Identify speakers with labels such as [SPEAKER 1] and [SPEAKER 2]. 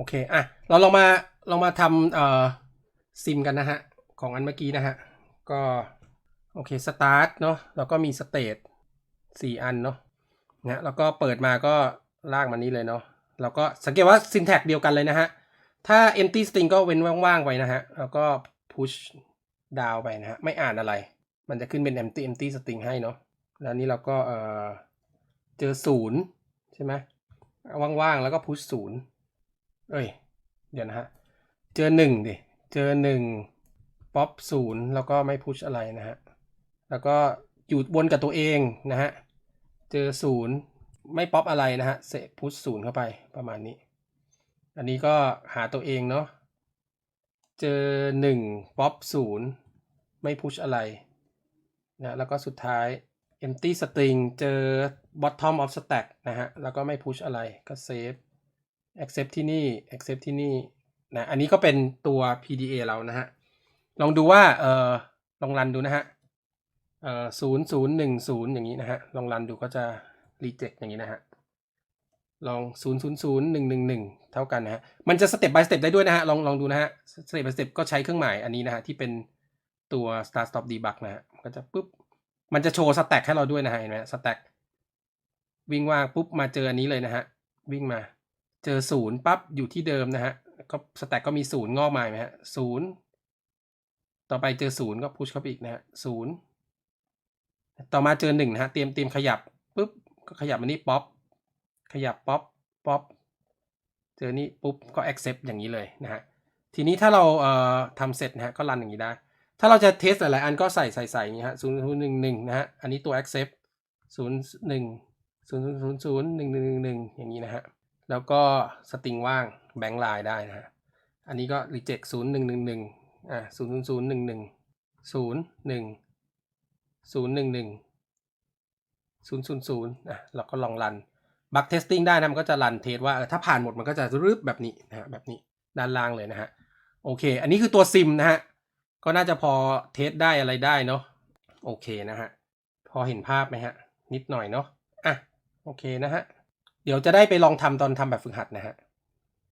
[SPEAKER 1] โอเค อะ เราลองมาลองมาทำเอ่อซิมกันนะฮะ ของอันเมื่อกี้นะฮะ ก็ โอเคสตาร์ทเนาะแล้วก็มีสเตทสี่อันเนาะนะแล้วก็เปิดมาก็ลากมานี้เลยเนาะแล้วก็สังเกตว่า syntax เดียวกันเลยนะฮะ ถ้า empty string ก็เว้นว่างๆไว้นะฮะ แล้วก็ push down ไปนะฮะ ไม่อ่านอะไร มันจะขึ้นเป็น empty empty string ให้เนาะแล้วนี่เราก็เอ่อเจอศูนย์ใช่ไหมว่างๆ แล้วก็ push ศูนย์ เอ้ย เดี๋ยวนะฮะ เจอหนึ่งดิ เจอหนึ่งป๊อปศูนย์แล้วก็ไม่ push อะไรนะฮะ แล้วก็อยู่บนกับตัวเองนะฮะ เจอศูนย์ไม่ป๊อปอะไรนะฮะ เสพุชศูนย์เข้าไปประมาณนี้ อันนี้ก็หาตัวเองเนาะ เจอหนึ่งป๊อปศูนย์ไม่พุชอะไรนะแล้วก็สุดท้าย empty string เจอ bottom of stack นะฮะ แล้วก็ไม่ push อะไรก็ save accept ที่นี่ accept ที่นี่นะอันนี้ก็เป็นตัว PDA เรานะฮะ ลองดูว่าเออลองรันดูนะฮะเออศูนย์ศูนย์หนึ่งศูนย์อย่างนี้นะฮะ ลองรันดูก็จะ reject อย่างนี้นะฮะลองศูนย์ศูนย์ศูนย์หนึ่งหนึ่งหนึ่งเท่ากันนะฮะ มันจะ step by step ได้ด้วยนะฮะ ลองลองดูนะฮะ step by step ก็ใช้เครื่องหมายอันนี้นะฮะ ที่เป็นตัว start stop debug นะฮะ ก็จะปุ๊บ มันจะโชว์ stack ให้เราด้วยนะฮะ เห็นไหม stack วิ่งว่างปุ๊บมาเจออันนี้เลยนะฮะ วิ่งมา เจอศูนย์ปั๊บอยู่ที่เดิมนะฮะก็ stack ก็มีศูนย์งอกมาเห็นไหมฮะศูนย์ต่อไปเจอศูนย์ก็พุชเข้าไปอีกนะฮะศูนย์ต่อมาเจอหนึ่งนะฮะเตรียมเตรียมขยับปุ๊บก็ขยับมานี่ป๊อปขยับป๊อปป๊อปเจอนี่ปุ๊บก็ accept อย่างนี้เลยนะฮะทีนี้ถ้าเราเอ่อทำเสร็จนะฮะก็รันอย่างนี้ได้ ถ้าเราจะเทสหลายๆอันก็ใส่ใส่ใส่อย่างนี้ฮะศูนย์ศูนย์หนึ่งหนึ่งนะฮะอันนี้ตัว accept ศูนย์หนึ่งศูนย์ศูนย์ศูนย์หนึ่งหนึ่งหนึ่งอย่างนี้นะฮะ แล้วก็สตริงว่างแบงค์ไลน์ได้นะฮะ อันนี้ก็ reject ศูนย์หนึ่งหนึ่งหนึ่งอ่าศูนย์ศูนย์ศูนย์หนึ่งหนึ่งศูนย์หนึ่งศูนย์หนึ่งหนึ่งศูนย์ศูนย์ศูนย์อะเราก็ลองรันบักเทสติ้งได้นะมันก็จะรันเทสว่าถ้าผ่านหมดมันก็จะรึบแบบนี้นะฮะแบบนี้ด้านล่างเลยนะฮะโอเค อันนี้คือตัวซิมนะฮะก็น่าจะพอเทสได้อะไรได้เนาะโอเคนะฮะพอเห็นภาพไหมฮะนิดหน่อยเนาะอะโอเคนะฮะ เดี๋ยวจะได้ไปลองทำตอนทำแบบฝึกหัดนะฮะ